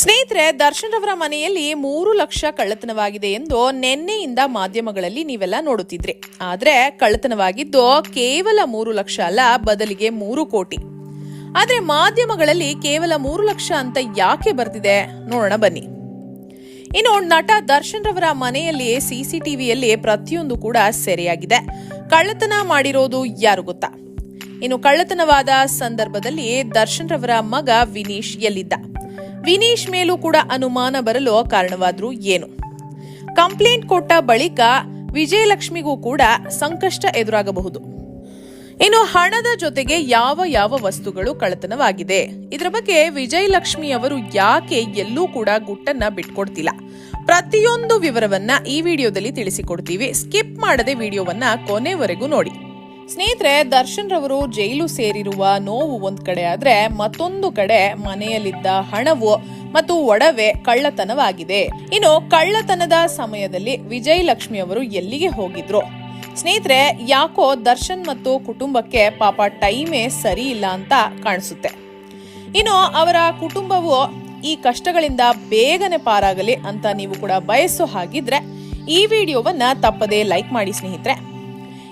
ಸ್ನೇಹಿತರೆ, ದರ್ಶನ್ ರವರ ಮನೆಯಲ್ಲಿ ಮೂರು ಲಕ್ಷ ಕಳ್ಳತನವಾಗಿದೆ ಎಂದು ನಿನ್ನೆಯಿಂದ ಮಾಧ್ಯಮಗಳಲ್ಲಿ ನೀವೆಲ್ಲ ನೋಡುತ್ತಿದ್ರಿ. ಆದ್ರೆ ಕಳ್ಳತನವಾಗಿದ್ದು ಕೇವಲ ಮೂರು ಲಕ್ಷ ಅಲ್ಲ, ಬದಲಿಗೆ ಮೂರು ಕೋಟಿ. ಆದ್ರೆ ಮಾಧ್ಯಮಗಳಲ್ಲಿ ಕೇವಲ ಮೂರು ಲಕ್ಷ ಅಂತ ಯಾಕೆ ಬರ್ತಿದೆ ನೋಡೋಣ ಬನ್ನಿ. ಇನ್ನು ನಟ ದರ್ಶನ್ ರವರ ಮನೆಯಲ್ಲಿ ಸಿಸಿಟಿವಿಯಲ್ಲಿ ಪ್ರತಿಯೊಂದು ಕೂಡ ಸೆರೆಯಾಗಿದೆ. ಕಳ್ಳತನ ಮಾಡಿರೋದು ಯಾರು ಗೊತ್ತಾ? ಇನ್ನು ಕಳ್ಳತನವಾದ ಸಂದರ್ಭದಲ್ಲಿ ದರ್ಶನ್ ರವರ ಮಗ ವಿನೀಶ್ ಎಲ್ಲಿದ್ದ? ವಿನೀಶ್ ಮೇಲೂ ಕೂಡ ಅನುಮಾನ ಬರಲು ಕಾರಣವಾದ್ರು ಏನು? ಕಂಪ್ಲೇಂಟ್ ಕೊಟ್ಟ ಬಳಿಕ ವಿಜಯಲಕ್ಷ್ಮಿಗೂ ಕೂಡ ಸಂಕಷ್ಟ ಎದುರಾಗಬಹುದು. ಇನ್ನು ಹಣದ ಜೊತೆಗೆ ಯಾವ ಯಾವ ವಸ್ತುಗಳು ಕಳ್ಳತನವಾಗಿದೆ? ಇದರ ಬಗ್ಗೆ ವಿಜಯಲಕ್ಷ್ಮಿ ಅವರು ಯಾಕೆ ಎಲ್ಲೂ ಕೂಡ ಗುಟ್ಟನ್ನ ಬಿಟ್ಕೊಡ್ತಿಲ್ಲ? ಪ್ರತಿಯೊಂದು ವಿವರವನ್ನ ಈ ವಿಡಿಯೋದಲ್ಲಿ ತಿಳಿಸಿಕೊಡ್ತೀವಿ. ಸ್ಕಿಪ್ ಮಾಡದೆ ವಿಡಿಯೋವನ್ನ ಕೊನೆವರೆಗೂ ನೋಡಿ. ಸ್ನೇಹಿತರೆ ದರ್ಶನ್ ರವರು ಜೈಲು ಸೇರಿರುವ ನೋವು ಒಂದ್ ಕಡೆ ಆದ್ರೆ ಮತ್ತೊಂದು ಕಡೆ ಮನೆಯಲ್ಲಿದ್ದ ಹಣವು ಮತ್ತು ಒಡವೆ ಕಳ್ಳತನವಾಗಿದೆ. ಇನ್ನು ಕಳ್ಳತನದ ಸಮಯದಲ್ಲಿ ವಿಜಯಲಕ್ಷ್ಮಿ ಅವರು ಎಲ್ಲಿಗೆ ಹೋಗಿದ್ರು? ಸ್ನೇಹಿತರೆ, ಯಾಕೋ ದರ್ಶನ್ ಮತ್ತು ಕುಟುಂಬಕ್ಕೆ ಪಾಪ ಟೈಮೇ ಸರಿ ಇಲ್ಲ ಅಂತ ಕಾಣಿಸುತ್ತೆ. ಇನ್ನು ಅವರ ಕುಟುಂಬವು ಈ ಕಷ್ಟಗಳಿಂದ ಬೇಗನೆ ಪಾರಾಗಲಿ ಅಂತ ನೀವು ಕೂಡ ಬಯಸೋ ಹಾಗಿದ್ರೆ ಈ ವಿಡಿಯೋವನ್ನ ತಪ್ಪದೇ ಲೈಕ್ ಮಾಡಿ ಸ್ನೇಹಿತರೆ.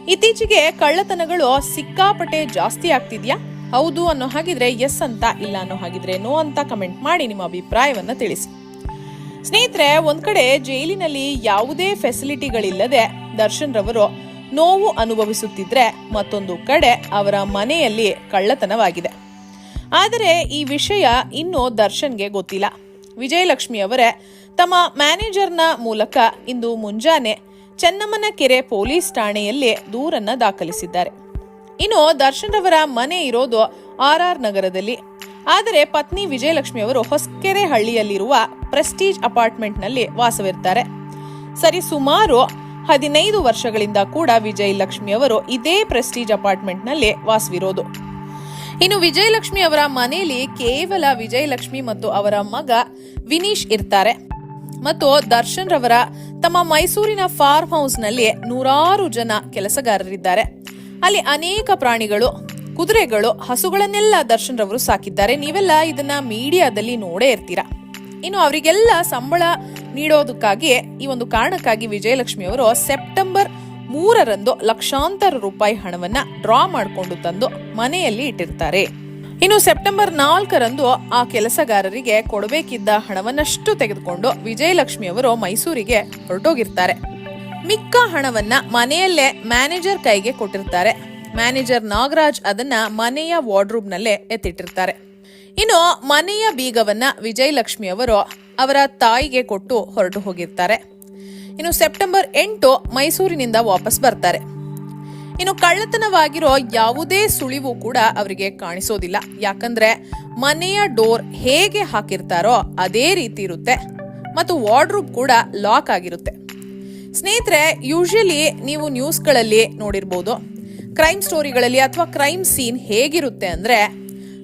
ಇತ್ತೀಚೆಗೆ ಕಳ್ಳತನಗಳು ಸಿಕ್ಕಾಪಟ್ಟೆ ಜಾಸ್ತಿ ಆಗ್ತಿದ್ಯಾ? ಹೌದು ಅನ್ನೋ ಹಾಗಿದ್ರೆ ಎಸ್ ಅಂತ ಇಲ್ಲ ಅನ್ನೋ ಹಾಗಿದ್ರೆ ನೋ ಅಂತ ಕಮೆಂಟ್ ಮಾಡಿ ನಿಮ್ಮ ಅಭಿಪ್ರಾಯವನ್ನ ತಿಳಿಸಿ. ಸ್ನೇಹಿತರೆ, ಒಂದ್ ಕಡೆ ಜೈಲಿನಲ್ಲಿ ಯಾವುದೇ ಫೆಸಿಲಿಟಿಗಳಿಲ್ಲದೆ ದರ್ಶನ್ ರವರು ನೋವು ಅನುಭವಿಸುತ್ತಿದ್ರೆ ಮತ್ತೊಂದು ಕಡೆ ಅವರ ಮನೆಯಲ್ಲಿ ಕಳ್ಳತನವಾಗಿದೆ. ಆದರೆ ಈ ವಿಷಯ ಇನ್ನೂ ದರ್ಶನ್ಗೆ ಗೊತ್ತಿಲ್ಲ. ವಿಜಯಲಕ್ಷ್ಮಿ ಅವರೇ ತಮ್ಮ ಮ್ಯಾನೇಜರ್ನ ಮೂಲಕ ಇಂದು ಮುಂಜಾನೆ ಚೆನ್ನಮ್ಮನ ಕೆರೆ ಪೊಲೀಸ್ ಠಾಣೆಯಲ್ಲೇ ದೂರನ್ನ ದಾಖಲಿಸಿದ್ದಾರೆ. ಇನ್ನು ದರ್ಶನ್ ರವರ ಮನೆ ಇರೋದು ಆರ್ ಆರ್ ನಗರದಲ್ಲಿ. ಆದರೆ ಪತ್ನಿ ವಿಜಯಲಕ್ಷ್ಮಿ ಅವರು ಹೊಸಕೆರೆ ಹಳ್ಳಿಯಲ್ಲಿರುವ ಪ್ರೆಸ್ಟೀಜ್ ಅಪಾರ್ಟ್ಮೆಂಟ್ನಲ್ಲಿ ವಾಸವಿರ್ತಾರೆ. ಸರಿ, ಸುಮಾರು ಹದಿನೈದು ವರ್ಷಗಳಿಂದ ಕೂಡ ವಿಜಯಲಕ್ಷ್ಮಿ ಅವರು ಇದೇ ಪ್ರೆಸ್ಟೀಜ್ ಅಪಾರ್ಟ್ಮೆಂಟ್ನಲ್ಲಿ ವಾಸವಿರೋದು. ಇನ್ನು ವಿಜಯಲಕ್ಷ್ಮಿ ಅವರ ಮನೆಯಲ್ಲಿ ಕೇವಲ ವಿಜಯಲಕ್ಷ್ಮಿ ಮತ್ತು ಅವರ ಮಗ ವಿನೀಶ್ ಇರ್ತಾರೆ. ಮತ್ತು ದರ್ಶನ್ ರವರ ತಮ್ಮ ಮೈಸೂರಿನ ಫಾರ್ಮ್ ಹೌಸ್ನಲ್ಲಿ ನೂರಾರು ಜನ ಕೆಲಸಗಾರರಿದ್ದಾರೆ. ಅಲ್ಲಿ ಅನೇಕ ಪ್ರಾಣಿಗಳು, ಕುದುರೆಗಳು, ಹಸುಗಳನ್ನೆಲ್ಲ ದರ್ಶನ್ ರವರು ಸಾಕಿದ್ದಾರೆ. ನೀವೆಲ್ಲ ಇದನ್ನ ಮೀಡಿಯಾದಲ್ಲಿ ನೋಡೇ ಇರ್ತೀರಾ? ಇನ್ನು ಅವರಿಗೆಲ್ಲ ಸಂಬಳ ನೀಡೋದಕ್ಕಾಗಿ ಈ ಒಂದು ಕಾರಣಕ್ಕಾಗಿ ವಿಜಯಲಕ್ಷ್ಮಿ ಅವರು ಸೆಪ್ಟೆಂಬರ್ ಮೂರರಂದು ಲಕ್ಷಾಂತರ ರೂಪಾಯಿ ಹಣವನ್ನ ಡ್ರಾ ಮಾಡಿಕೊಂಡು ತಂದು ಮನೆಯಲ್ಲಿ ಇಟ್ಟಿರ್ತಾರೆ. ಇನ್ನು ಸೆಪ್ಟೆಂಬರ್ ನಾಲ್ಕರಂದು ಆ ಕೆಲಸಗಾರರಿಗೆ ಕೊಡಬೇಕಿದ್ದ ಹಣವನ್ನಷ್ಟು ತೆಗೆದುಕೊಂಡು ವಿಜಯಲಕ್ಷ್ಮಿ ಅವರು ಮೈಸೂರಿಗೆ ಹೊರಟೋಗಿರ್ತಾರೆ. ಮಿಕ್ಕ ಹಣವನ್ನ ಮನೆಯಲ್ಲೇ ಮ್ಯಾನೇಜರ್ ಕೈಗೆ ಕೊಟ್ಟಿರ್ತಾರೆ. ಮ್ಯಾನೇಜರ್ ನಾಗರಾಜ್ ಅದನ್ನ ಮನೆಯ ವಾರ್ಡ್ರೂಬ್ ನಲ್ಲೇ ಎತ್ತಿಟ್ಟಿರ್ತಾರೆ. ಇನ್ನು ಮನೆಯ ಬೀಗವನ್ನ ವಿಜಯಲಕ್ಷ್ಮಿ ಅವರು ಅವರ ತಾಯಿಗೆ ಕೊಟ್ಟು ಹೊರಟು ಹೋಗಿರ್ತಾರೆ. ಇನ್ನು ಸೆಪ್ಟೆಂಬರ್ ಎಂಟು ಮೈಸೂರಿನಿಂದ ವಾಪಸ್ ಬರ್ತಾರೆ. ಇನ್ನು ಕಳ್ಳತನವಾಗಿರೋ ಯಾವುದೇ ಸುಳಿವು ಕೂಡ ಅವರಿಗೆ ಕಾಣಿಸೋದಿಲ್ಲ. ಯಾಕಂದ್ರೆ ಮನೆಯ ಡೋರ್ ಹೇಗೆ ಹಾಕಿರ್ತಾರೋ ಅದೇ ರೀತಿ ಇರುತ್ತೆ. ಮತ್ತು ವಾರ್ಡ್ರೂಬ್ ಕೂಡ ಲಾಕ್ ಆಗಿರುತ್ತೆ. ಸ್ನೇಹಿತರೆ, ಯೂಶಲಿ ನೀವು ನ್ಯೂಸ್ಗಳಲ್ಲಿ ನೋಡಿರ್ಬೋದು, ಕ್ರೈಮ್ ಸ್ಟೋರಿಗಳಲ್ಲಿ ಅಥವಾ ಕ್ರೈಮ್ ಸೀನ್ ಹೇಗಿರುತ್ತೆ ಅಂದ್ರೆ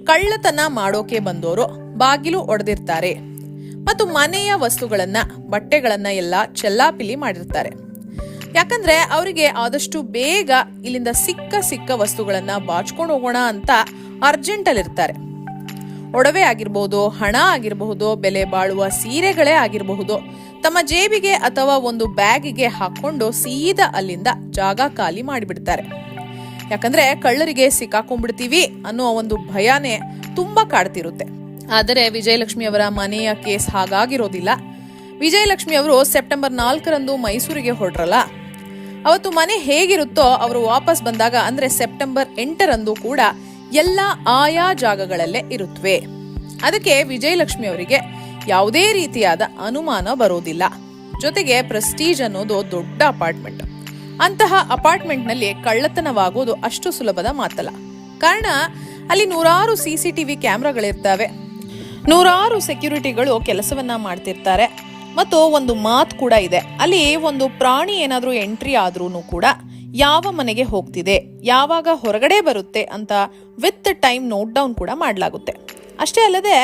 ಕಳ್ಳತನ ಮಾಡೋಕೆ ಬಂದವರು ಬಾಗಿಲು ಒಡೆದಿರ್ತಾರೆ. ಮತ್ತು ಮನೆಯ ವಸ್ತುಗಳನ್ನ, ಬಟ್ಟೆಗಳನ್ನ ಎಲ್ಲ ಚೆಲ್ಲಾಪಿಲಿ ಮಾಡಿರ್ತಾರೆ. ಯಾಕಂದ್ರೆ ಅವರಿಗೆ ಆದಷ್ಟು ಬೇಗ ಇಲ್ಲಿಂದ ಸಿಕ್ಕ ಸಿಕ್ಕ ವಸ್ತುಗಳನ್ನ ಬಾಚ್ಕೊಂಡು ಹೋಗೋಣ ಅಂತ ಅರ್ಜೆಂಟ್ ಅಲ್ಲಿ ಇರ್ತಾರೆ. ಒಡವೆ ಆಗಿರಬಹುದು ಹಣ ಆಗಿರಬಹುದು ಬೆಲೆ ಬಾಳುವ ಸೀರೆಗಳೇ ಆಗಿರಬಹುದು. ತಮ್ಮ ಜೇಬಿಗೆ ಅಥವಾ ಒಂದು ಬ್ಯಾಗಿಗೆ ಹಾಕೊಂಡು ಸೀದಾ ಅಲ್ಲಿಂದ ಜಾಗ ಖಾಲಿ ಮಾಡಿಬಿಡ್ತಾರೆ. ಯಾಕಂದ್ರೆ ಕಳ್ಳರಿಗೆ ಸಿಕ್ಕಾಕೊಂಡ್ಬಿಡ್ತೀವಿ ಅನ್ನೋ ಒಂದು ಭಯನೇ ತುಂಬಾ ಕಾಡ್ತಿರುತ್ತೆ. ಆದರೆ ವಿಜಯಲಕ್ಷ್ಮಿ ಅವರ ಮನೆಯ ಕೇಸ್ ಹಾಗಾಗಿರೋದಿಲ್ಲ. ವಿಜಯಲಕ್ಷ್ಮಿ ಅವರು ಸೆಪ್ಟೆಂಬರ್ ನಾಲ್ಕರಂದು ಮೈಸೂರಿಗೆ ಹೊರಟ್ರಲ್ಲ. ಅವತ್ತು ಮನೆ ಹೇಗಿರುತ್ತೋ ಅವರು ವಾಪಸ್ ಬಂದಾಗ ಅಂದ್ರೆ ಸೆಪ್ಟೆಂಬರ್ ಎಂಟರಂದು ಕೂಡ ಎಲ್ಲ ಆಯಾ ಜಾಗಗಳಲ್ಲೇ ಇರುತ್ತವೆ ಅದಕ್ಕೆ ವಿಜಯಲಕ್ಷ್ಮಿ ಅವರಿಗೆ ಯಾವುದೇ ರೀತಿಯಾದ ಅನುಮಾನ ಬರೋದಿಲ್ಲ. ಜೊತೆಗೆ ಪ್ರೆಸ್ಟೀಜ್ ಅನ್ನೋದು ದೊಡ್ಡ ಅಪಾರ್ಟ್ಮೆಂಟ್ ಅಂತಹ ಅಪಾರ್ಟ್ಮೆಂಟ್ನಲ್ಲಿ ಕಳ್ಳತನವಾಗೋದು ಅಷ್ಟು ಸುಲಭದ ಮಾತಲ್ಲ. ಕಾರಣ, ಅಲ್ಲಿ ನೂರಾರು ಸಿಸಿಟಿವಿ ಕ್ಯಾಮ್ರಾಗಳಿರ್ತವೆ. ನೂರಾರು ಸೆಕ್ಯೂರಿಟಿಗಳು ಕೆಲಸವನ್ನ ಮಾಡ್ತಿರ್ತಾರೆ. ಮತ್ತು ಒಂದು ಮಾತು ಕೂಡ ಇದೆ. ಅಲ್ಲಿ ಒಂದು ಪ್ರಾಣಿ ಏನಾದರೂ ಎಂಟ್ರಿ ಆದ್ರೂ ಕೂಡ ಯಾವ ಮನೆಗೆ ಹೋಗ್ತಿದೆ, ಯಾವಾಗ ಹೊರಗಡೆ ಬರುತ್ತೆ ಅಂತ ವಿತ್ ಟೈಮ್ ನೋಟ್ ಡೌನ್ ಕೂಡ ಮಾಡಲಾಗುತ್ತೆ. ಅಷ್ಟೇ ಅಲ್ಲದೆ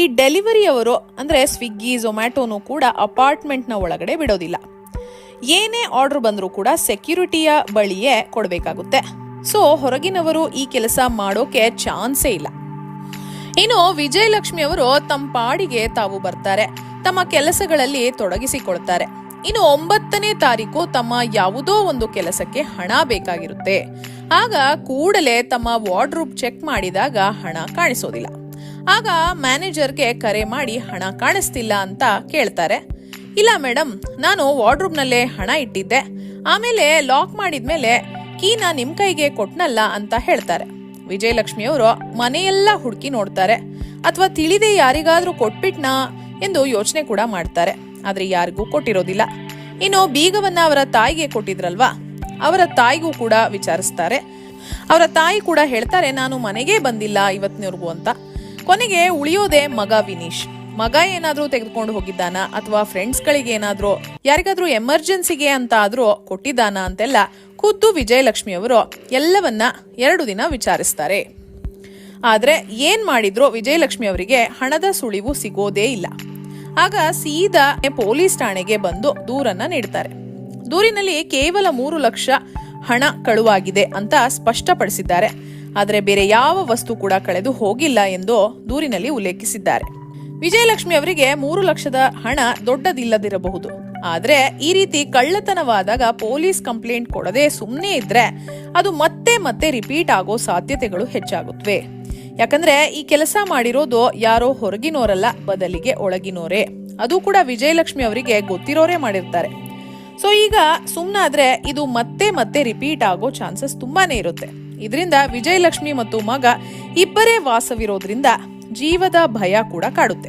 ಈ ಡೆಲಿವರಿಯವರು ಅಂದರೆ ಸ್ವಿಗ್ಗಿ, ಝೊಮ್ಯಾಟೋನು ಕೂಡ ಅಪಾರ್ಟ್ಮೆಂಟ್ನ ಒಳಗಡೆ ಬಿಡೋದಿಲ್ಲ. ಏನೇ ಆರ್ಡರ್ ಬಂದರೂ ಕೂಡ ಸೆಕ್ಯೂರಿಟಿಯ ಬಳಿಯೇ ಕೊಡಬೇಕಾಗುತ್ತೆ. ಸೊ ಹೊರಗಿನವರು ಈ ಕೆಲಸ ಮಾಡೋಕೆ ಚಾನ್ಸೇ ಇಲ್ಲ. ಇನ್ನು ವಿಜಯಲಕ್ಷ್ಮಿ ಅವರು ತಮ್ಮ ಪಾಡಿಗೆ ತಾವು ಬರ್ತಾರೆ. ತಮ್ಮ ಕೆಲಸಗಳಲ್ಲಿ ತೊಡಗಿಸಿಕೊಳ್ತಾರೆ. ಇನ್ನು ಒಂಬತ್ತನೇ ತಾರೀಕು ತಮ್ಮ ಯಾವುದೋ ಒಂದು ಕೆಲಸಕ್ಕೆ ಹಣ ಬೇಕಾಗಿರುತ್ತೆ. ಆಗ ಕೂಡಲೇ ತಮ್ಮ ವಾರ್ಡ್ರೂಬ್ ಚೆಕ್ ಮಾಡಿದಾಗ ಹಣ ಕಾಣಿಸೋದಿಲ್ಲ. ಆಗ ಮ್ಯಾನೇಜರ್ಗೆ ಕರೆ ಮಾಡಿ ಹಣ ಕಾಣಿಸ್ತಿಲ್ಲ ಅಂತ ಕೇಳ್ತಾರೆ. ಇಲ್ಲ ಮೇಡಮ್ ನಾನು ವಾರ್ಡ್ರೂಬ್ನಲ್ಲೇ ಹಣ ಇಟ್ಟಿದ್ದೆ. ಆಮೇಲೆ ಲಾಕ್ ಮಾಡಿದ್ಮೇಲೆ ಕೀನ ನಿಮ್ ಕೈಗೆ ಕೊಟ್ನಲ್ಲ ಅಂತ ಹೇಳ್ತಾರೆ. ವಿಜಯಲಕ್ಷ್ಮಿ ಅವರು ಮನೆಯೆಲ್ಲ ಹುಡುಕಿ ನೋಡ್ತಾರೆ. ಅಥವಾ ತಿಳಿದೇ ಯಾರಿಗಾದ್ರೂ ಕೊಟ್ಬಿಟ್ನಾ? ಎಂದು ಯೋಚನೆ ಕೂಡ ಮಾಡ್ತಾರೆ. ಆದ್ರೆ ಯಾರಿಗೂ ಕೊಟ್ಟಿರೋದಿಲ್ಲ. ಇನ್ನು ಬೀಗವನ್ನ ಅವರ ತಾಯಿಗೆ ಕೊಟ್ಟಿದ್ರಲ್ವಾ? ಅವರ ತಾಯಿಗೂ ಕೂಡ ವಿಚಾರಿಸ್ತಾರೆ. ಅವರ ತಾಯಿ ಕೂಡ ಹೇಳ್ತಾರೆ, ನಾನು ಮನೆಗೆ ಬಂದಿಲ್ಲ ಇವತ್ತಿನವರೆಗೂ ಅಂತ. ಕೊನೆಗೆ ಉಳಿಯೋದೆ ಮಗ ವಿನೀಶ್. ಮಗ ಏನಾದ್ರೂ ತೆಗೆದುಕೊಂಡು ಹೋಗಿದ್ದಾನ? ಅಥವಾ ಫ್ರೆಂಡ್ಸ್ಗಳಿಗೆ ಏನಾದ್ರೂ, ಯಾರಿಗಾದ್ರೂ ಎಮರ್ಜೆನ್ಸಿಗೆ ಅಂತ ಆದ್ರೂ ಕೊಟ್ಟಿದ್ದಾನ ಅಂತೆಲ್ಲ ಖುದ್ದು ವಿಜಯಲಕ್ಷ್ಮಿ ಅವರು ಎಲ್ಲವನ್ನ ಎರಡು ದಿನ ವಿಚಾರಿಸ್ತಾರೆ. ಆದ್ರೆ ಏನ್ ಮಾಡಿದ್ರು ವಿಜಯಲಕ್ಷ್ಮಿ ಅವರಿಗೆ ಹಣದ ಸುಳಿವು ಸಿಗೋದೇ ಇಲ್ಲ. ಆಗ ಸೀದಾ ಪೊಲೀಸ್ ಠಾಣೆಗೆ ಬಂದು ದೂರನ್ನ ನೀಡ್ತಾರೆ. ದೂರಿನಲ್ಲಿ ಕೇವಲ ಮೂರು ಲಕ್ಷ ಹಣ ಕಳುವಾಗಿದೆ ಅಂತ ಸ್ಪಷ್ಟಪಡಿಸಿದ್ದಾರೆ. ಆದರೆ ಬೇರೆ ಯಾವ ವಸ್ತು ಕೂಡ ಕಳೆದು ಹೋಗಿಲ್ಲ ಎಂದು ದೂರಿನಲ್ಲಿ ಉಲ್ಲೇಖಿಸಿದ್ದಾರೆ. ವಿಜಯಲಕ್ಷ್ಮಿ ಅವರಿಗೆ ಮೂರು ಲಕ್ಷದ ಹಣ ದೊಡ್ಡದಿಲ್ಲದಿರಬಹುದು. ಆದರೆ ಈ ರೀತಿ ಕಳ್ಳತನವಾದಾಗ ಪೊಲೀಸ್ ಕಂಪ್ಲೇಂಟ್ ಕೊಡದೆ ಸುಮ್ಮನೆ ಇದ್ರೆ ಅದು ಮತ್ತೆ ಮತ್ತೆ ರಿಪೀಟ್ ಆಗೋ ಸಾಧ್ಯತೆಗಳು ಹೆಚ್ಚಾಗುತ್ತವೆ ಯಾಕಂದ್ರೆ ಈ ಕೆಲಸ ಮಾಡಿರೋದು ಯಾರೋ ಹೊರಗಿನೋರಲ್ಲ, ಬದಲಿಗೆ ಒಳಗಿನೋರೇ. ಅದು ಕೂಡ ವಿಜಯಲಕ್ಷ್ಮಿ ಅವರಿಗೆ ಗೊತ್ತಿರೋರೇ ಮಾಡಿರ್ತಾರೆ. ಸೊ ಈಗ ಸುಮ್ಮನಾದ್ರೆ ಇದು ಮತ್ತೆ ಮತ್ತೆ ರಿಪೀಟ್ ಆಗೋ ಚಾನ್ಸಸ್ ತುಂಬಾನೇ ಇರುತ್ತೆ. ಇದರಿಂದ ವಿಜಯಲಕ್ಷ್ಮಿ ಮತ್ತು ಮಗ ಇಬ್ಬರೇ ವಾಸವಿರೋದ್ರಿಂದ ಜೀವದ ಭಯ ಕೂಡ ಕಾಡುತ್ತೆ.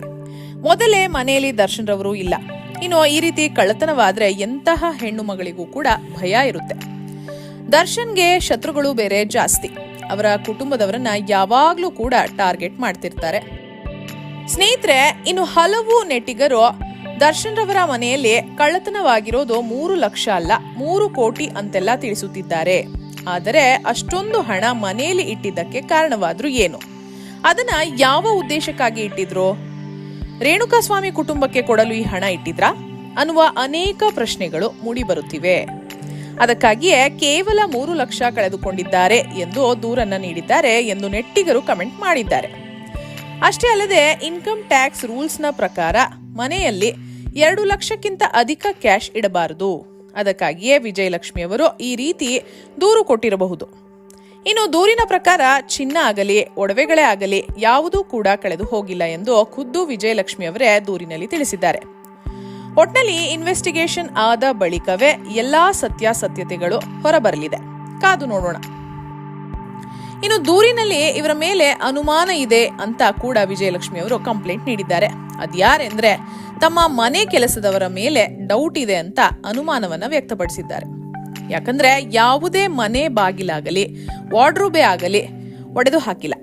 ಮೊದಲೇ ಮನೆಯಲ್ಲಿ ದರ್ಶನ್ ರವರು ಇಲ್ಲ. ಇನ್ನು ಈ ರೀತಿ ಕಳ್ಳತನವಾದ್ರೆ ಎಂತಹ ಹೆಣ್ಣು ಮಗಳಿಗೂ ಕೂಡ ಭಯ ಇರುತ್ತೆ. ದರ್ಶನ್ಗೆ ಶತ್ರುಗಳು ಬೇರೆ ಜಾಸ್ತಿ. ಅವರ ಕುಟುಂಬದವರನ್ನ ಯಾವಾಗ್ಲೂ ಕೂಡ ಟಾರ್ಗೆಟ್ ಮಾಡ್ತಿರ್ತಾರೆ. ಸ್ನೇಹಿತರೆ, ಇನ್ನು ಹಲವು ನೆಟ್ಟಿಗರು ದರ್ಶನ್ ರವರ ಮನೆಯಲ್ಲಿ ಕಳ್ಳತನವಾಗಿರೋದು ಮೂರು ಲಕ್ಷ ಅಲ್ಲ, ಮೂರು ಕೋಟಿ ಅಂತೆಲ್ಲ ತಿಳಿಸುತ್ತಿದ್ದಾರೆ. ಆದರೆ, ಅಷ್ಟೊಂದು ಹಣ ಮನೆಯಲ್ಲಿ ಇಟ್ಟಿದ್ದಕ್ಕೆ ಕಾರಣವಾದ್ರೂ ಏನು? ಅದನ್ನ ಯಾವ ಉದ್ದೇಶಕ್ಕಾಗಿ ಇಟ್ಟಿದ್ರು? ರೇಣುಕಾಸ್ವಾಮಿ ಕುಟುಂಬಕ್ಕೆ ಕೊಡಲು ಈ ಹಣ ಇಟ್ಟಿದ್ರಾ? ಅನ್ನುವ ಅನೇಕ ಪ್ರಶ್ನೆಗಳು ಮೂಡಿಬರುತ್ತಿವೆ. ಅದಕ್ಕಾಗಿಯೇ ಕೇವಲ ಮೂರು ಲಕ್ಷ ಕಳೆದುಕೊಂಡಿದ್ದಾರೆ ಎಂದು ದೂರನ್ನ ನೀಡಿದ್ದಾರೆ ಎಂದು ನೆಟ್ಟಿಗರು ಕಮೆಂಟ್ ಮಾಡಿದ್ದಾರೆ. ಅಷ್ಟೇ ಅಲ್ಲದೆ, ಇನ್ಕಮ್ ಟ್ಯಾಕ್ಸ್ ರೂಲ್ಸ್ನ ಪ್ರಕಾರ ಮನೆಯಲ್ಲಿ ಎರಡು ಲಕ್ಷಕ್ಕಿಂತ ಅಧಿಕ ಕ್ಯಾಶ್ ಇಡಬಾರದು. ಅದಕ್ಕಾಗಿಯೇ ವಿಜಯಲಕ್ಷ್ಮಿ ಅವರು ಈ ರೀತಿ ದೂರು ಕೊಟ್ಟಿರಬಹುದು. ಇನ್ನು ದೂರಿನ ಪ್ರಕಾರ ಚಿನ್ನ ಆಗಲಿ, ಒಡವೆಗಳೇ ಆಗಲಿ ಯಾವುದೂ ಕೂಡ ಕಳೆದು ಹೋಗಿಲ್ಲ ಎಂದು ಖುದ್ದು ವಿಜಯಲಕ್ಷ್ಮಿ ಅವರೇ ದೂರಿನಲ್ಲಿ ತಿಳಿಸಿದ್ದಾರೆ. ಒಟ್ನಲ್ಲಿ ಇನ್ವೆಸ್ಟಿಗೇಷನ್ ಆದ ಬಳಿಕವೇ ಎಲ್ಲಾ ಸತ್ಯಾಸತ್ಯತೆಗಳು ಹೊರಬರಲಿದೆ. ಕಾದು ನೋಡೋಣ. ಇನ್ನು ದೂರಿನಲ್ಲಿ ಇವರ ಮೇಲೆ ಅನುಮಾನ ಇದೆ ಅಂತ ಕೂಡ ವಿಜಯಲಕ್ಷ್ಮಿ ಅವರು ಕಂಪ್ಲೇಂಟ್ ನೀಡಿದ್ದಾರೆ. ಅದ್ಯಾರೆಂದ್ರೆ ತಮ್ಮ ಮನೆ ಕೆಲಸದವರ ಮೇಲೆ ಡೌಟ್ ಇದೆ ಅಂತ ಅನುಮಾನವನ್ನ ವ್ಯಕ್ತಪಡಿಸಿದ್ದಾರೆ. ಯಾಕಂದ್ರೆ ಯಾವುದೇ ಮನೆ ಬಾಗಿಲಾಗಲಿ ವಾರ್ಡ್ರೂಬೇ ಆಗಲಿ ಒಡೆದು ಹಾಕಿಲ್ಲ.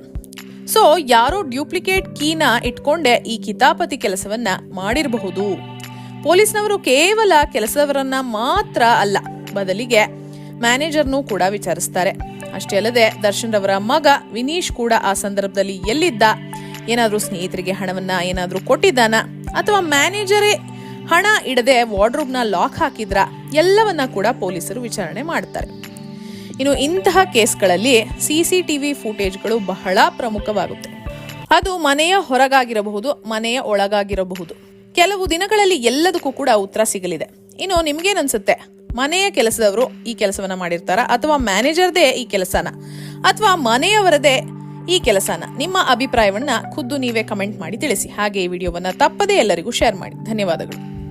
ಸೊ ಯಾರೋ ಡ್ಯೂಪ್ಲಿಕೇಟ್ ಕೀನ ಇಟ್ಕೊಂಡೆ ಈ ಕಿತಾಪತಿ ಕೆಲಸವನ್ನ ಮಾಡಿರಬಹುದು. ಪೊಲೀಸ್ನವರು ಕೇವಲ ಕೆಲಸದವರನ್ನ ಮಾತ್ರ ಅಲ್ಲ, ಬದಲಿಗೆ ಮ್ಯಾನೇಜರ್ನೂ ಕೂಡ ವಿಚಾರಿಸ್ತಾರೆ. ಅಷ್ಟೇ ಅಲ್ಲದೆ ದರ್ಶನ್ ರವರ ಮಗ ವಿನೀಶ್ ಕೂಡ ಆ ಸಂದರ್ಭದಲ್ಲಿ ಎಲ್ಲಿದ್ದ, ಏನಾದರೂ ಸ್ನೇಹಿತರಿಗೆ ಹಣವನ್ನ ಏನಾದರೂ ಕೊಟ್ಟಿದ್ದಾನ, ಅಥವಾ ಮ್ಯಾನೇಜರೇ ಹಣ ಇಡದೆ ವಾರ್ಡ್ರೂಬ್ನ ಲಾಕ್ ಹಾಕಿದ್ರ, ಎಲ್ಲವನ್ನ ಕೂಡ ಪೊಲೀಸರು ವಿಚಾರಣೆ ಮಾಡ್ತಾರೆ. ಇನ್ನು ಇಂತಹ ಕೇಸ್ಗಳಲ್ಲಿ ಸಿಸಿಟಿವಿ ಫುಟೇಜ್ಗಳು ಬಹಳ ಪ್ರಮುಖವಾಗುತ್ತೆ. ಅದು ಮನೆಯ ಹೊರಗಾಗಿರಬಹುದು, ಮನೆಯ ಒಳಗಾಗಿರಬಹುದು. ಕೆಲವು ದಿನಗಳಲ್ಲಿ ಎಲ್ಲದಕ್ಕೂ ಕೂಡ ಉತ್ತರ ಸಿಗಲಿದೆ. ಇನ್ನು ನಿಮ್ಗೇನನ್ಸುತ್ತೆ? ಮನೆಯ ಕೆಲಸದವರು ಈ ಕೆಲಸವನ್ನ ಮಾಡಿರ್ತಾರ? ಅಥವಾ ಮ್ಯಾನೇಜರ್ದೇ ಈ ಕೆಲಸನ? ಅಥವಾ ಮನೆಯವರದೇ ಈ ಕೆಲಸನ? ನಿಮ್ಮ ಅಭಿಪ್ರಾಯವನ್ನ ಖುದ್ದು ನೀವೇ ಕಮೆಂಟ್ ಮಾಡಿ ತಿಳಿಸಿ. ಹಾಗೆ ಈ ವಿಡಿಯೋವನ್ನ ತಪ್ಪದೇ ಎಲ್ಲರಿಗೂ ಶೇರ್ ಮಾಡಿ. ಧನ್ಯವಾದಗಳು.